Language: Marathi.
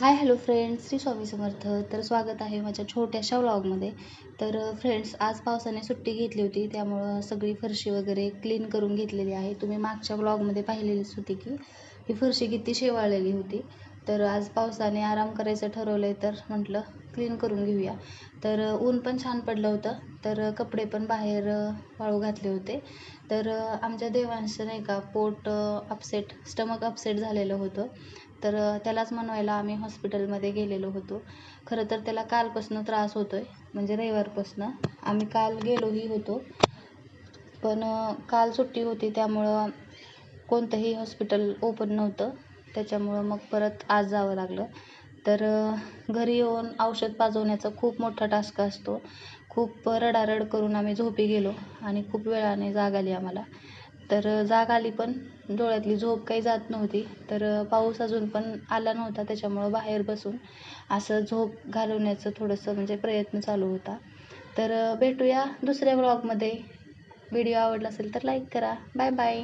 Hi hello friends. Shri Swami Samarth. तर स्वागत आहे माझ्या छोट्याशा व्लॉगमध्ये तर फ्रेंड्स आज पावसाने सुट्टी घेतली होती. त्यामुळं सगळी फरशी वगैरे क्लीन करून घेतलेली आहे. तुम्ही मागच्या व्लॉगमध्ये पाहिलेलीच होती की ही फरशी किती शेवाळलेली होती. तर आज पावसाने आराम करायचं ठरवलं आहे तर म्हटलं क्लीन करून घेऊया. तर ऊन पण छान पडलं होतं. तर कपडे पण बाहेर वाळू घातले होते. तर आमच्या देवांचं नाही का पोट अपसेट स्टमक अपसेट झालेलं होतं. तर त्यालाच म्हणवायला आम्ही हॉस्पिटलमध्ये गेलेलो होतो. खरं तर त्याला कालपासून त्रास होतो आहे म्हणजे रविवारपासून. आम्ही काल गेलोही होतो. पण काल सुट्टी होती त्यामुळं कोणतंही हॉस्पिटल ओपन नव्हतं. त्याच्यामुळं मग परत आज जावं लागलं. तर घरी येऊन औषध पाजवण्याचा खूप मोठा टास्क असतो. खूप रडारड करून आम्ही झोपी गेलो आणि खूप वेळाने जाग आली आम्हाला. तर जाग आली पण डोळ्यातली झोप काही जात नव्हती. तर पाऊस अजून पण आला नव्हता त्याच्यामुळं बाहेर बसून असं झोप घालवण्याचं थोडंसं म्हणजे प्रयत्न चालू होता. तर भेटूया दुसऱ्या ब्लॉगमध्ये व्हिडिओ आवडला असेल तर लाईक करा. Bye bye